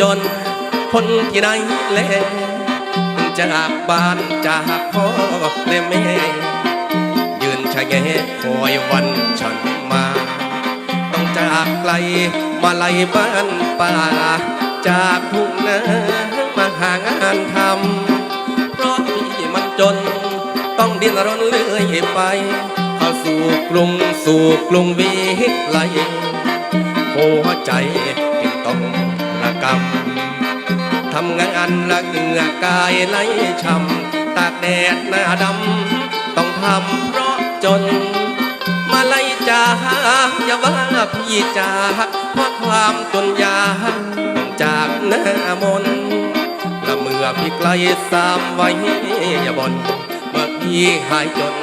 จนคนที่ไหนแลจากบ้านจากพ่อและแม่ ยืนชะแงะคอยวันฉันมา ต้องจากไกลมาไล่บ้านป่า จากทุ่งนามาหางานทำเพราะพี่มันจน ต้องดิ้นรนเลื่อยไป เข้าสู่กรุงสู่กรุงวิไลหัวใจจึงต้อง ระกำทำงานอันละเหงื่อกายไหลช้ำตากแดดหน้าดำต้องทำเพราะจน มาไล่จ่าอย่าว่าพี่จ่าเพราะความจนยากจากหน้ามนและเมื่อพี่ไกลสามไว้อย่าบนเมื่อพี่หายจน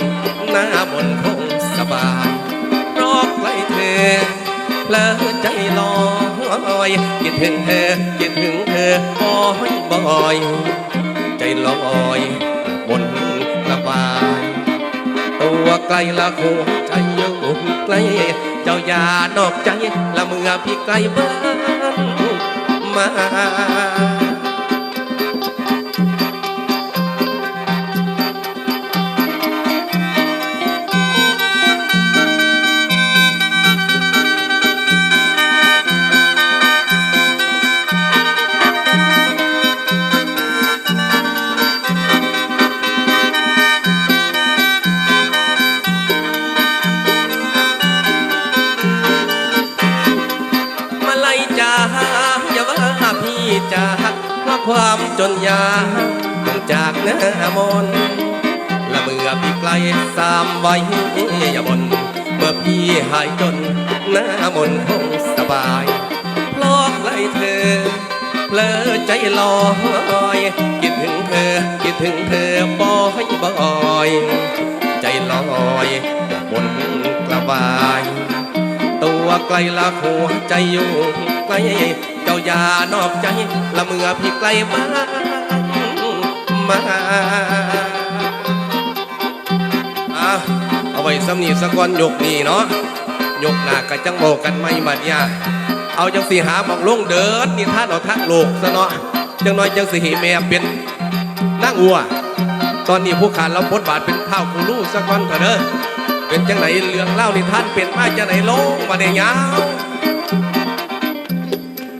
หน้ามนคงสบายเพราะไกลเธอเพลอใจลอย คิดถึงเธอคิดถึงเธอบ่อยบ่อย ใจลอยบนระบายตัวไกลละหัวใจอยู่ไกล เจ้าอย่านอกใจละเมื่อพี่ไกลบ้าน ว่าพี่จ่าเพราะความจนยากต้องจากหน้ามนและเมื่อพี่ไกลสามไว้อย่าบนเมื่อพี่หายจนหน้ามนคงสบายเพราะไกลเธอเพลอใจลอยคิดถึงเธอคิดถึงเธอบ่อยบ่อยใจลอยบนกระบาย ตัวไกลละหัวใจอยู่ไกล จ้าอย่านอกใจ ละเมื่อพี่ไกลบ้านมาอะเอาไว้สำนีสะก้อนยกนี่เนาะยกหน้ากันจังบอกกันไม่บัดยาเอาจังสีหาบอกลงเดินนี่ท่านเอาทักโลกซะเนาะจังน้อยจังสีหแม่เป็นนางอัว ตอนนี้ผู้ขานเราบทบาทเป็นข้าวกูรู้สะก้อนเถอะเด้อเป็นจังไหนเรื่องเล่านิทานเป็นมาจังไหนลงมาได้ยาว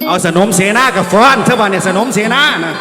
เอาสนมเสนากับฟ้อนเท่าว่เนี่ยสนมเสนานะ